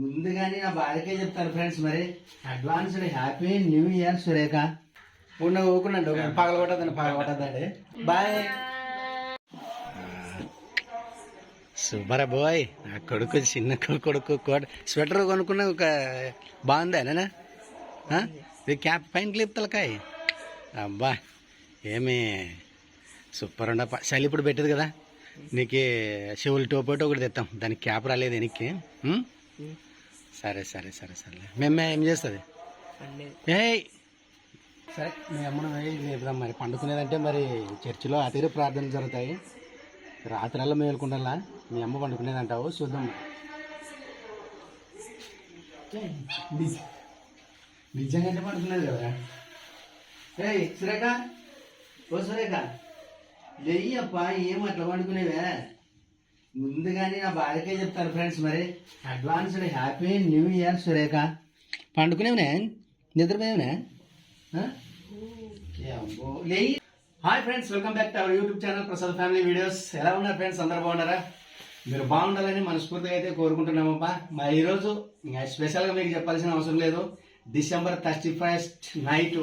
ముందుగానే నా బాధకే చెప్తాను ఫ్రెండ్స్ మరి advanced happy new year Surekha. ఉన్న ఊకునండి పగల కొట్టదండి పగల కొట్టదండి బాయ్ సూపర్ బాయ్. నా కొడుకు చిన్న కొడుకు కోట స్వెటర్ కొనుక్కున్న ఒక బాగుందా నేనా ఇది క్యాప్ పైన క్లిప్ తలకాయ. అబ్బా ఏమి సూపర్ ఉండ చలి ఇప్పుడు పెట్టదు కదా. నీకు శివులు టోపోటో ఒకటి తెస్తాం దానికి క్యాప్ రాలేదు వెనక్కి. సరే సరే సరే సరే మేమే ఏం చేస్తుంది? ఏయ్! సరే మీ అమ్మను లేపుదాం మరి. పండుకునేదంటే మరి చర్చిలో అతిరి ప్రార్థనలు జరుగుతాయి. రాత్రల్లా మేలుకుండాలా మీ అమ్మ పండుకునేదంటావు? చూద్దాం మరి. నిజంగా పండుకునేది కదా? ఏయ్ సురేఖ. ఓ సురేఖ. లేయ్యప్ప ఏం అట్లా పండుకునేవే? ముందుగానే నా బాధకే చెప్తాను ఫ్రెండ్స్ మరి advanced happy new year Surekha. పండుకునేవునే? నిద్రపోయావునే? ఆ? Hi friends welcome back to our YouTube channel Prasad family videos. ఎలా ఉన్నారు ఫ్రెండ్స్ అందరు బాగున్నారా? మీరు బాగుండాలని మనస్ఫూర్తిగా అయితే కోరుకుంటున్నామప్ప. మా ఈరోజు ఇంకా స్పెషల్గా మీకు చెప్పాల్సిన అవసరం లేదు. December thirty first night.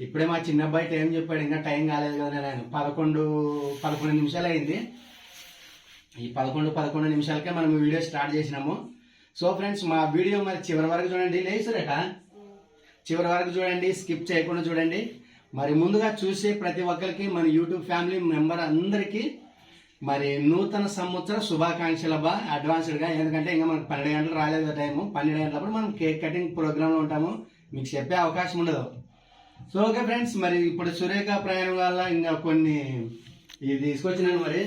ఇప్పుడే మా చిన్న అబ్బాయి టైం చెప్పాడు ఇంకా టైం కాలేదు కదా నేను. పదకొండు పదకొండు నిమిషాలు అయింది. ఈ పదకొండు పదకొండు నిమిషాలకే మనం వీడియో స్టార్ట్ చేసినాము. సో ఫ్రెండ్స్ మా వీడియో మరి చివరి వరకు చూడండి. లేసురేట చివరి వరకు చూడండి స్కిప్ చేయకుండా చూడండి. మరి ముందుగా చూసే ప్రతి ఒక్కరికి మన యూట్యూబ్ ఫ్యామిలీ మెంబర్ అందరికీ మరి నూతన సంవత్సర శుభాకాంక్షలు బా అడ్వాన్స్డ్గా ఎందుకంటే ఇంకా మనకు పన్నెండు గంటలు రాలేదు టైము. పన్నెండు గంటలప్పుడు మనం కేక్ కటింగ్ ప్రోగ్రాంలో ఉంటాము. మీకు చెప్పే అవకాశం ఉండదు. సో ఓకే ఫ్రెండ్స్ మరి ఇప్పుడు సురేఖ ప్రయాణం వల్ల ఇంకా కొన్ని ఇది తీసుకొచ్చినాను మరి.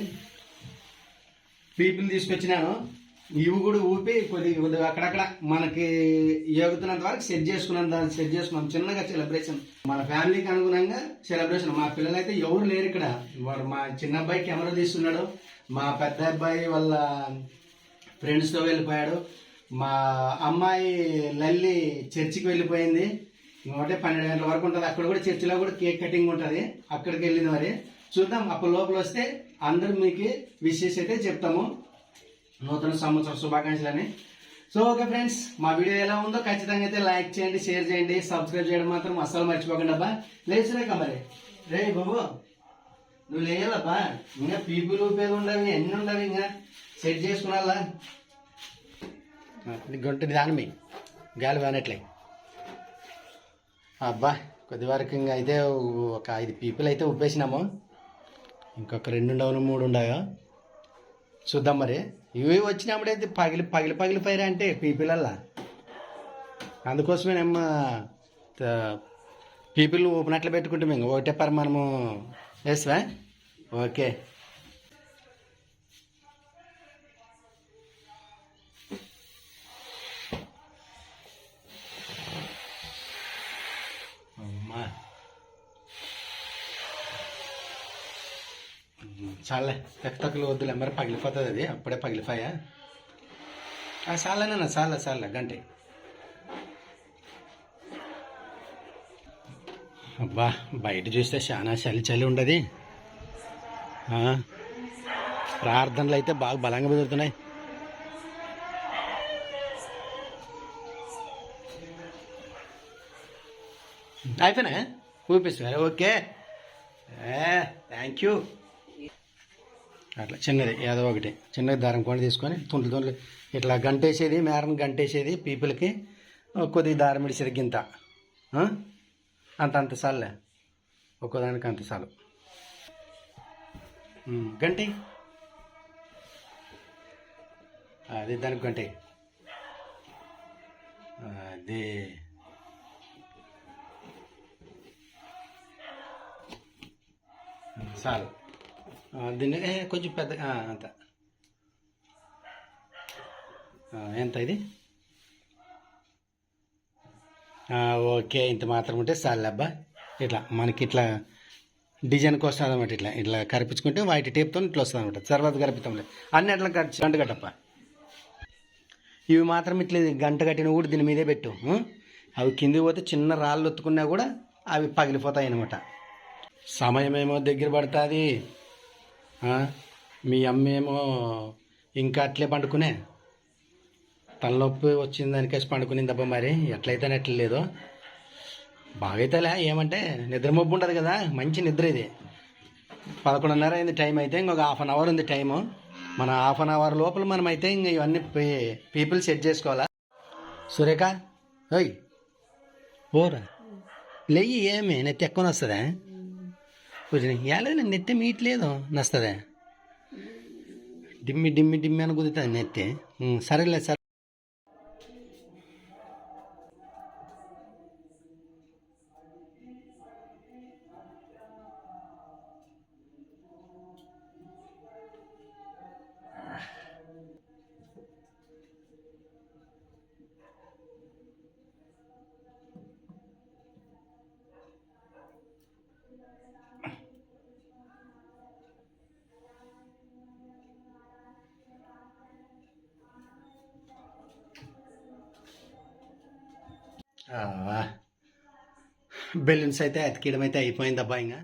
పీపుల్ తీసుకొచ్చినాను. ఇవి కూడా ఊపి కొద్ది కొద్దిగా అక్కడక్కడ మనకి యోగుతున్నంత వరకు సెట్ చేసుకున్నంత సెట్ చేసుకున్నాం. చిన్నగా సెలబ్రేషన్ మన ఫ్యామిలీకి అనుగుణంగా సెలబ్రేషన్ మా పిల్లలైతే ఎవరు లేరు ఇక్కడ. వాడు మా చిన్న అబ్బాయి కెమెరా తీస్తున్నాడు. మా పెద్ద అబ్బాయి వాళ్ళ ఫ్రెండ్స్తో వెళ్ళిపోయాడు. మా అమ్మాయి లల్లి చర్చికి వెళ్ళిపోయింది. ఒకటే పన్నెండు గంటల వరకు ఉంటుంది. అక్కడ కూడా చర్చిలో కూడా కేక్ కటింగ్ ఉంటుంది. అక్కడికి వెళ్ళింది మరి. చూద్దాం అప్పుడు లోపల వస్తే అందరూ మీకు విషెస్ అయితే చెప్తాము. నూతన సంవత్సర శుభాకాంక్షలని. సో ఓకే ఫ్రెండ్స్ మా వీడియో ఎలా ఉందో ఖచ్చితంగా అయితే లైక్ చేయండి షేర్ చేయండి సబ్స్క్రైబ్ చేయడం మాత్రం అస్సలు మర్చిపోకండి అబ్బా. లేచురేక మరి. రే బాబు నువ్వు లేయాలబ్బా. ఇంకా పీపుల్ ఉపయోగం ఉండాలి ఎన్ని ఉండాలి ఇంకా? సెట్ చేసుకున్నాలా? గొంతుని దాని గాలి వానట్లే. అబ్బా కొద్ది వరకు ఇంకా అయితే ఒక ఐదు పీపుల్ అయితే ఉప్పేసినాము ఇంకొక రెండు ఉండవు మూడు ఉండగా చూద్దాం మరి. ఇవి వచ్చినప్పుడైతే పగిలి పగిలి పగిలిపోయారా అంటే పీపులల్లా. అందుకోసమేనమ్మ పీపుల్ ఊపినట్లు పెట్టుకుంటాం ఇంకా ఒకటే పర్ మనము వేసవా ఓకే. చాలే. తక్కువ వద్దులే మరి పగిలిపోతుంది అది. అప్పుడే పగిలిపోయా. ఆ చాలేనా చాలా చాలే గంటే. అబ్బా బయట చూస్తే చాలా చలి చలి ఉండదు. ప్రార్థనలు అయితే బాగా బలంగా కుదురుతున్నాయి. అయిపోయినా ఊపిస్తున్నారు ఓకే. Thank you. అట్లా. చిన్నది ఏదో ఒకటి. చిన్నది దారం కొండ తీసుకొని తుండ్లు తుండ్లు. ఇట్లా గంటేసేది మేరను గంటేసేది పీపుల్కి కొద్ది దారం ఇడిసేది గింత. అంత అంత సార్లే ఒక్కోదానికి అంత చాలు గంటి? అది దానికి గంటి. అది. చాలు దీన్ని కొంచెం పెద్ద అంత. ఎంత ఇది? ఓకే ఇంత మాత్రం ఉంటే చాలు అబ్బా. ఇట్లా మనకి ఇట్లా డిజైన్కి వస్తుంది అనమాట ఇట్లా. ఇట్లా కరిపించుకుంటే వైట్ టేప్తో ఇట్లా వస్తుంది అనమాట తర్వాత కరిపిస్తాంలే అన్ని అట్లా కరిచి గంట కట్టప్ప. ఇవి మాత్రం ఇట్లా గంట కట్టిన కూడా దీని మీదే పెట్టు అవి కిందికి పోతే చిన్న రాళ్ళు ఒత్తుకున్నా కూడా అవి పగిలిపోతాయి అనమాట సమయం ఏమో దగ్గర పడుతుంది. మీ అమ్మేమో ఇంకా అట్లే పండుకునే? తలనొప్పి వచ్చింది దానికేసి పండుకునింది మరి ఎట్లయితేనే ఎట్ల లేదు బాగైతేలే ఏమంటే నిద్ర మబ్బు ఉండదు కదా మంచి నిద్ర ఇది. పదకొండున్నర అయింది టైం అయితే ఇంకొక హాఫ్ అన్ అవర్ ఉంది టైము. మన హాఫ్ అన్ అవర్ లోపల మనం అయితే ఇంక ఇవన్నీ పీపుల్ సెట్ చేసుకోవాలా? సురేఖ ఓయ్ పోరా. లెయ్యి ఏమి నెత్తి ఎక్కువ వస్తుందా? కూర్చుని ఏలేదు మీట్ లేదు నస్తుందా. డిమ్మి డిమ్మి డిమ్మి అని కుదురుతుంది నెత్తే. సరేలే సరే బెలూన్స్ అయితే అతికియడం అయితే అయిపోయిందబ్బా ఇంకా.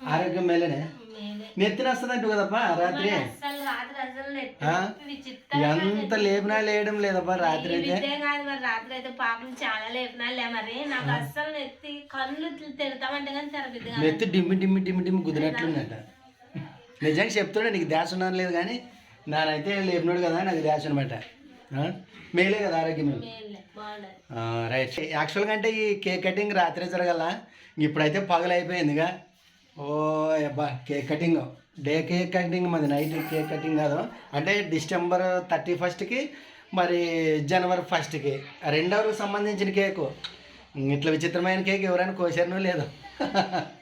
ఆరోగ్యం మేలేనే? నెత్తిన వస్తుందంట కదప్పా రాత్రి? ఎంత లేపినా లేయడం లేదబ్బా రాత్రి అయితే. రాత్రి అయితే పాపం చాలా లేపినాలే మరి. నాకు అస్సలు నెత్తి కళ్ళు తిడతామంటే కానీ నెత్తి డిమ్మి డిమ్మి డిమ్మి డిమ్మి కుదిరినట్లుందట నిజంగా చెప్తుండే నీకు ధ్యాస ఉన్నాను లేదు కానీ నానైతే లేపినాడు కదా నాకు ధ్యాస అనమాట మేలే కదా ఆరోగ్యం రైట్. యాక్చువల్గా అంటే ఈ కేక్ కటింగ్ రాత్రి జరగల. ఇప్పుడైతే పగలైపోయిందిగా ఓ అబ్బా cake cutting. Day cake cutting మాది నైట్ కేక్ కటింగ్ కాదు. అంటే డిసెంబర్ థర్టీ ఫస్ట్కి మరి జనవరి ఫస్ట్కి. రెండవకి సంబంధించిన కేకు. ఇట్లా విచిత్రమైన కేక్ ఎవరైనా కోసారనో లేదు.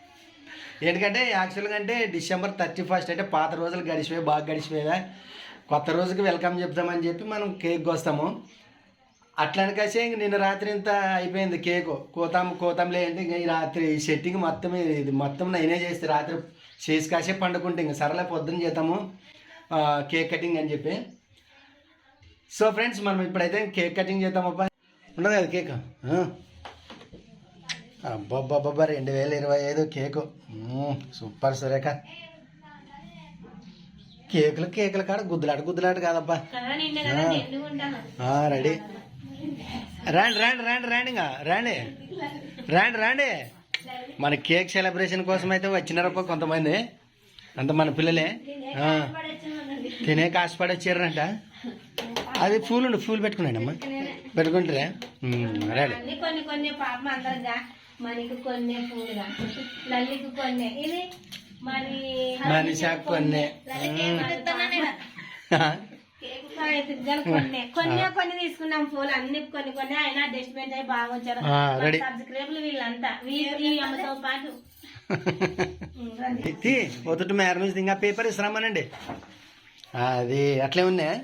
ఎందుకంటే యాక్చువల్గా అంటే డిసెంబర్ థర్టీ ఫస్ట్ అంటే పాత రోజులు గడిచిపోయి బాగా గడిచిపోయావా? కొత్త రోజుకి వెల్కమ్ చెప్తామని చెప్పి మనం కేక్ కోస్తాము. అట్లని కాసే ఇంక నిన్న రాత్రి ఇంత అయిపోయింది కేకు. కోతాం కోతాంలే అంటే ఇంక ఈ రాత్రి ఈ సెట్టింగ్ మొత్తం ఇది మొత్తం నేనే చేస్తే రాత్రి చేసి కాసే పండుకుంటే ఇంక సరళ పొద్దున చేద్దాము కేక్ కటింగ్ అని చెప్పి. సో ఫ్రెండ్స్ మనం ఇప్పుడైతే కేక్ కటింగ్ చేద్దాం అబ్బా. ఉండదు కదా కేక్? అబ్బబ్బబ్బబ్బా రెండు వేల ఇరవై ఐదు కేకు. సూపర్ సురేఖ. కేకులు కేకులు కాడ గుద్దులాట గుద్దులాట కాదబ్బా. రెడీ. రాండి రాండి రాండి రాండి ఇంకా రాండి. రాండి రాండి. మన కేక్ సెలబ్రేషన్ కోసం అయితే వచ్చినారప్ప కొంతమంది. అంత మన పిల్లలే. తినే కాసుపడి వచ్చారంట అది పూలు ఉండు పూలు పెట్టుకున్నాను అమ్మా పెట్టుకుంటారా కొన్ని కొన్ని పాపం అందరుగా మనకి కొన్ని పూలుగా లల్లికి కొన్ని. ఇది మరి మనిషా కొన్ని కొన్ని. కొన్ని కొన్ని తీసుకున్నాం పూలు అన్ని కొన్ని కొన్ని అయి బాగా వచ్చారు వీళ్ళంతా. అమ్మతో పాటు. మేర నుంచి ఇంకా పేపర్ ఇస్తారమ్మనండి అది అట్లే ఉన్నాయి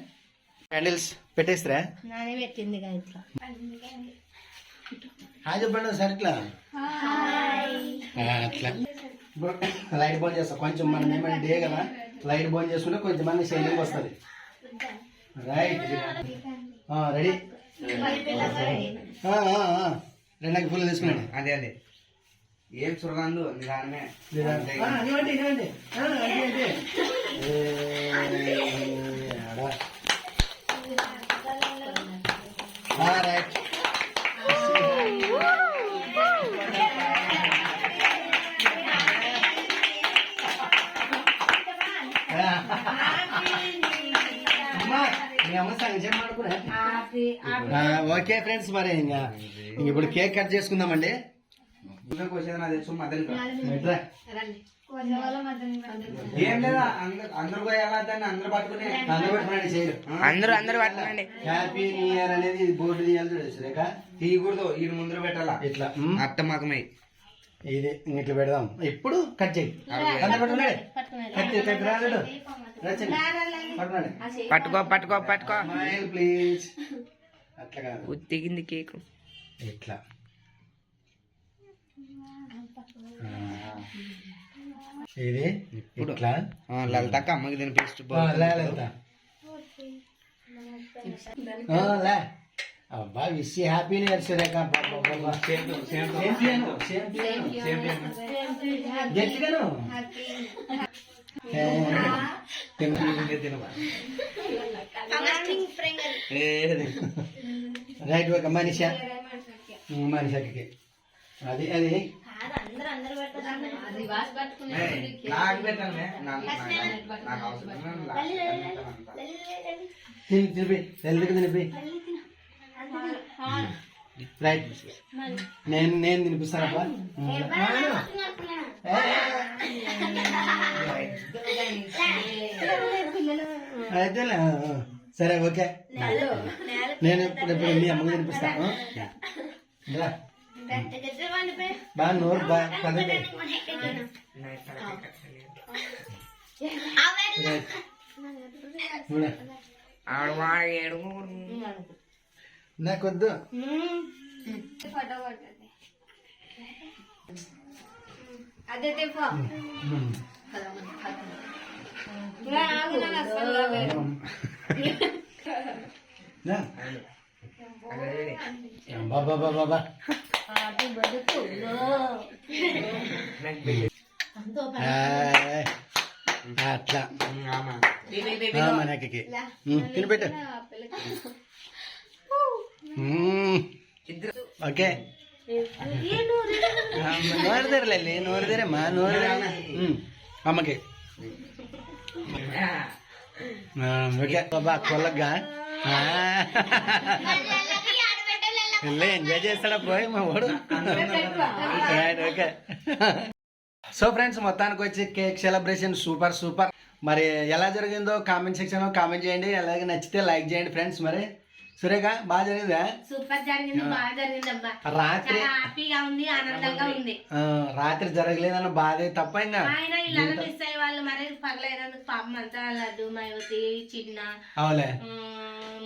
క్యాండిల్స్ పెట్టేస్తారా నానే పెట్టింది హాయ్ చెప్పండి ఆ, అట్లా. లైట్ బంద్ చేస్తా. కొంచెం మనం ఏమైనా డే కదా లైట్ బంద్ చేసుకుంటే కొంచెం మంది షైనింగ్ వస్తుంది. రైట్ రెడీ రెండు ఫుల్ తీసుకున్నాండి. అదే అదే. ఏం సురగందు? నిదానమే. ఓకే ఫ్రెండ్స్ మరి ఇంకా ఇంక ఇప్పుడు కేక్ కట్ చేసుకుందామండి? ఏం లేదా? అందరు అందరు పోయేలా దాన్ని అందరు పట్టుకునే అందరూ పెట్టుకున్నాడు చేయరు అందరూ అందరు పట్టుకోండి. హ్యాపీ న్యూ ఇయర్ అనేది బోర్డు తీయాలి చూడు సురేఖ. తీయకూడదు ఈ ముందర పెట్టాలా? ఇట్లా. ఉమ్, అట్ట మకమై ఇది ఇంక ఇట్లా పెడదాం. ఇప్పుడు కట్ చేయి. అందరూ పట్టుకున్నాడు పట్టుకో పట్టుకో పట్టుకో. ప్లీజ్ అట్లా కాదు. ఉత్తిగింది కేక్. ఇట్లా. ఇది ఇట్లా లలితక్క అమ్మకి తినిపిస్తూ లలిత. అబ్బా wish happy new year Surekha. గట్టిగాను? Right ఒక మనిష. మనిషికి. అది అది. తినిపి ఎందుకు తినిపి రైట్ నేను. నేను తినిపిస్తానప్పా. ఆ. సరే ఓకే. నేను ఇప్పుడు ఇప్పుడు మీ అమ్మకి తినిపిస్తాను. బాగా నోరు వాడు ఏడు నాకొద్దు. అదే అట్లా. మనకి తినిపెట్టు. ఓకే. ఆ, నోరు తెరలే నోరు తెరమ్మా ఓకే. బాబా కొల్లగా వెళ్ళి ఎంజాయ్ చేస్తాడా పోయి మా వాడు. ఓకే. సో ఫ్రెండ్స్ మొత్తానికి వచ్చి కేక్ సెలబ్రేషన్ సూపర్ సూపర్. మరి ఎలా జరిగిందో కామెంట్ సెక్షన్లో కామెంట్ చేయండి అలాగే నచ్చితే లైక్ చేయండి ఫ్రెండ్స్ మరి. సురేఖ బాగా జరిగిందా? సూపర్ జరిగింది బాగా జరిగింది అబ్బా రాత్రి హ్యాపీగా ఉంది ఆనందంగా ఉంది. రాత్రి జరగలేదన్న బాధే తప్ప ఇంకా ఆయన ఇలా మిస్ అయ్యే వాళ్ళు మరి పగలైనందుకు పాపం అంతా లడ్డు మయోతి చిన్న అవులే.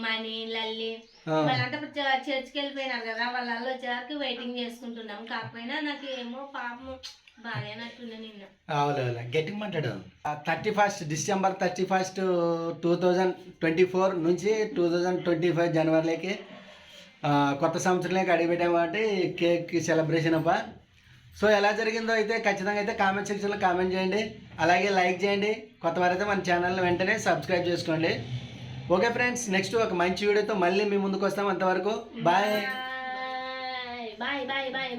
మణి లల్లి. వాళ్ళంతా చర్చికి వెళ్ళిపోయినారు కదా వాళ్ళ వచ్చేవరకు వెయిటింగ్ చేసుకుంటున్నాం. కాకపోయినా నాకు ఏమో పాపం గట్టిగా మాట్లాడు. Thirty first December thirty first two thousand twenty four నుంచి టూ థౌజండ్ ట్వంటీ ఫైవ్ జనవరిలోకి కొత్త సంవత్సరంలోకి అడిగిపెట్టాం కాబట్టి కేక్ సెలబ్రేషన్ అప్ప సో ఎలా జరిగిందో అయితే ఖచ్చితంగా అయితే కామెంట్ సెక్షన్లో కామెంట్ చేయండి. అలాగే లైక్ చేయండి. కొత్త వారైతే మన ఛానల్ని వెంటనే సబ్స్క్రైబ్ చేసుకోండి. ఓకే ఫ్రెండ్స్ నెక్స్ట్ ఒక మంచి వీడియోతో మళ్ళీ మీ ముందుకు వస్తాం అంతవరకు. Bye bye bye bye